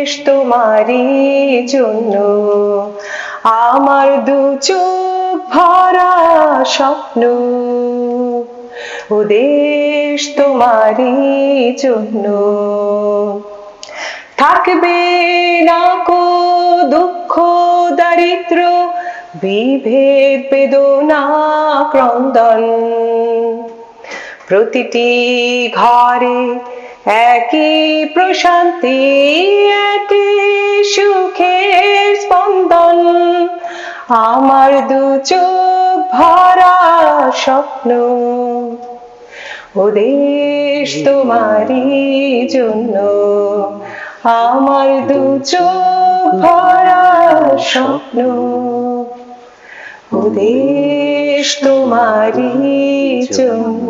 দেশ তোমারই জন্য। আমার দু চোখ ভরা স্বপ্ন উদেশ দেশ তোমারই জন্য। থাকবে না কো দুঃখ, দারিদ্র, বিভেদ, বেদনা, ক্রন্দন। প্রতিটি ঘরে একই প্রশান্তি সুখের স্পন্দন, আমার দু চোখ ভরা স্বপ্ন। ও দেশ তোমারই জন্য, আমার দু চোখ ভরা স্বপ্ন। ও দেশ তোমারই জন্য।